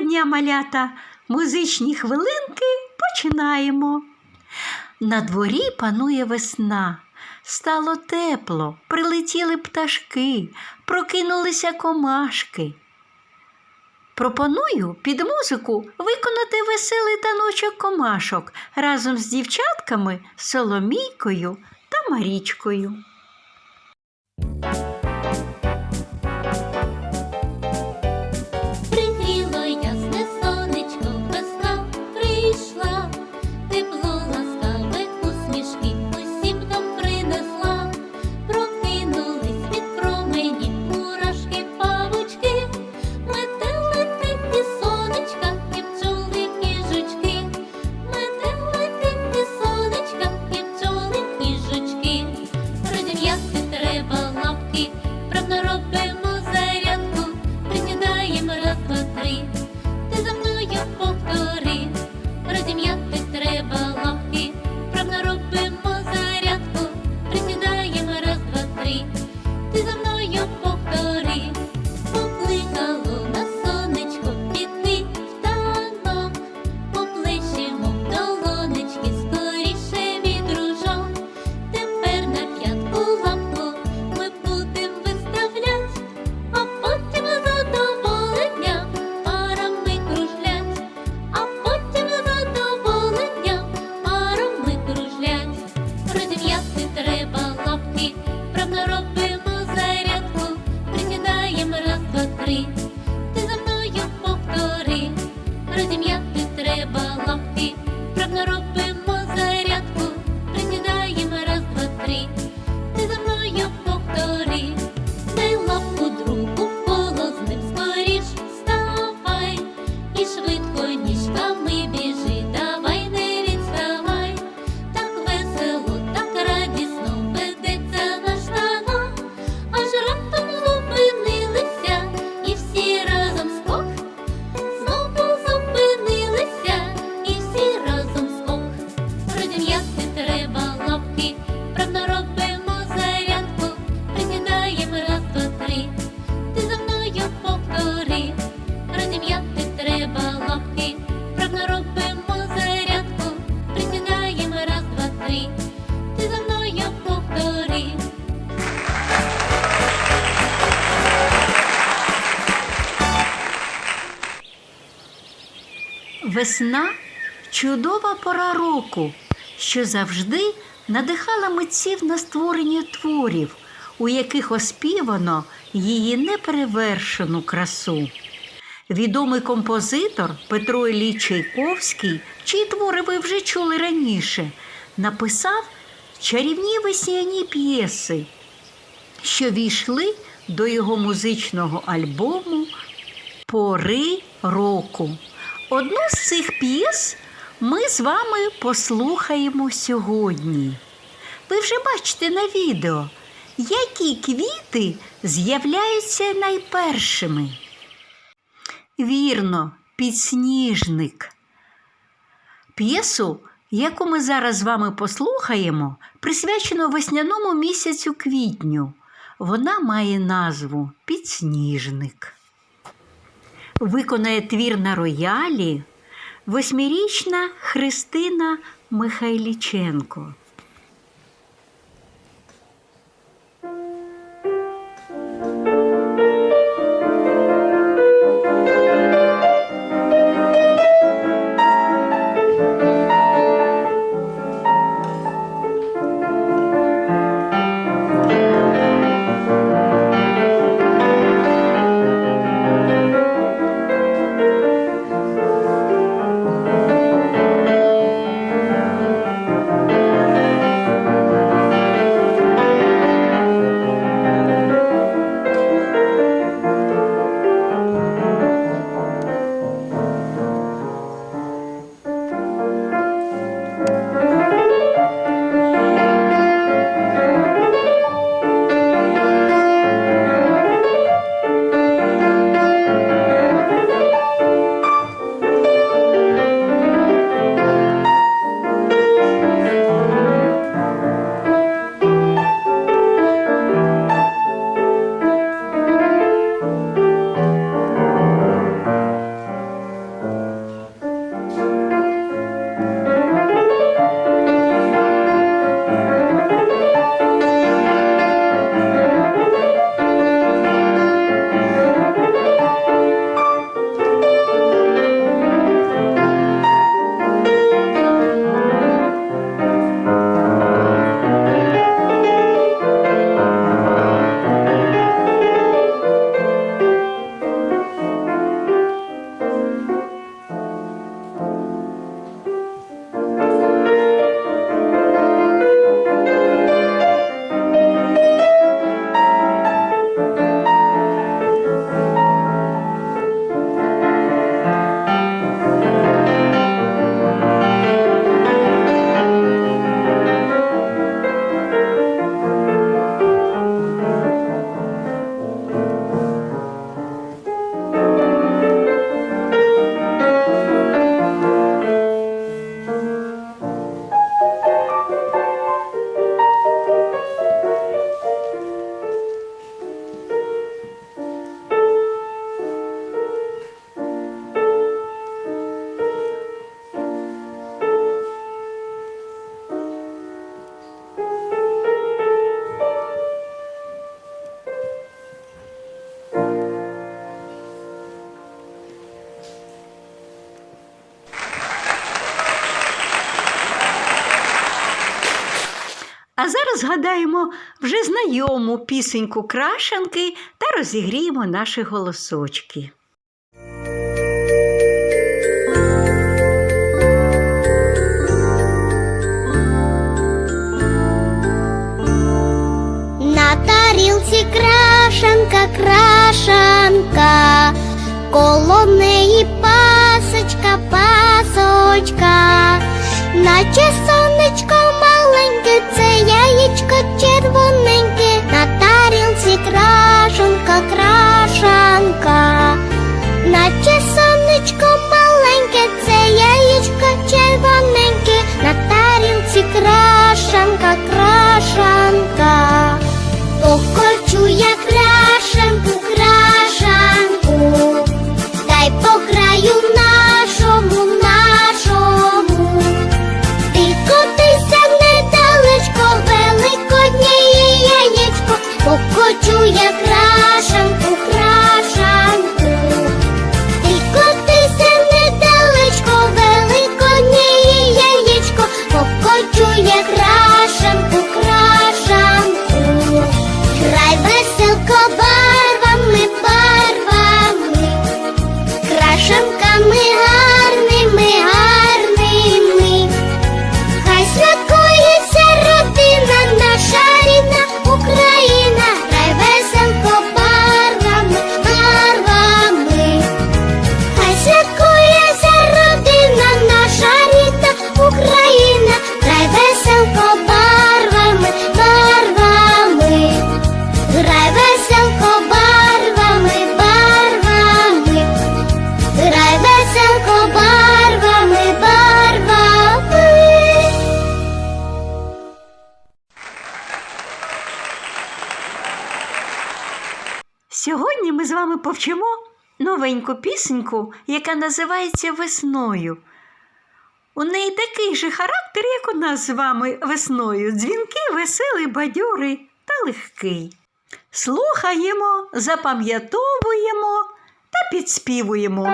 Дня, малята! Музичні хвилинки починаємо. На дворі панує весна. Стало тепло, прилетіли пташки, прокинулися комашки. Пропоную під музику виконати веселий таночок комашок разом з дівчатками Соломійкою та Марічкою. Весна чудова пора року, що завжди надихала митців на створення творів, у яких оспівано її неперевершену красу. Відомий композитор Петро Ілліч Чайковський, чиї твори ви вже чули раніше, написав чарівні весняні п'єси, що війшли до його музичного альбому Пори року. Одну з цих п'єс ми з вами послухаємо сьогодні. Ви вже бачите на відео, які квіти з'являються найпершими. Вірно, підсніжник. П'єсу, яку ми зараз з вами послухаємо, присвячено весняному місяцю квітню. Вона має назву Підсніжник. Виконає твір на роялі восьмирічна Христина Михайліченко. А зараз згадаємо вже знайому пісеньку крашенки та розігріємо наші голосочки. На тарілці крашенка, крашенка, коло неї пасочка, пасочка, наче Сьогодні ми з вами повчимо новеньку пісеньку, яка називається Весною. У неї такий же характер, як у нас з вами весною. Дзвінки, веселий, бадьорий та легкий. Слухаємо, запам'ятовуємо та підспівуємо.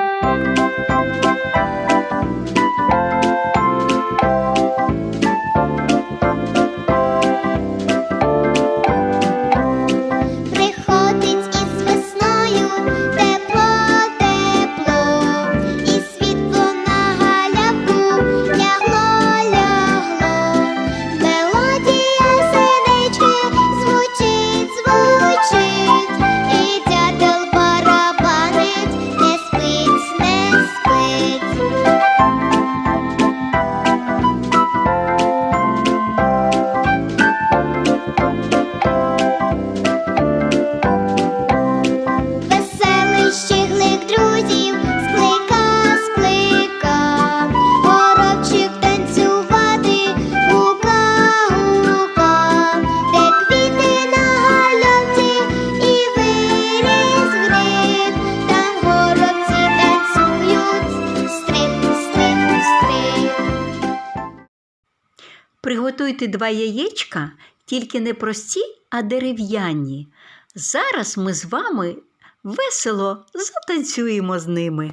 приготуйте два яєчка, тільки не прості, а дерев'яні. Зараз ми з вами весело затанцюємо з ними.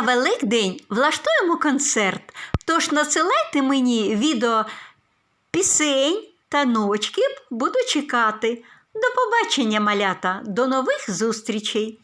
На Великдень влаштуємо концерт, тож надсилайте мені відео пісень та ночків, буду чекати. До побачення, малята, до нових зустрічей!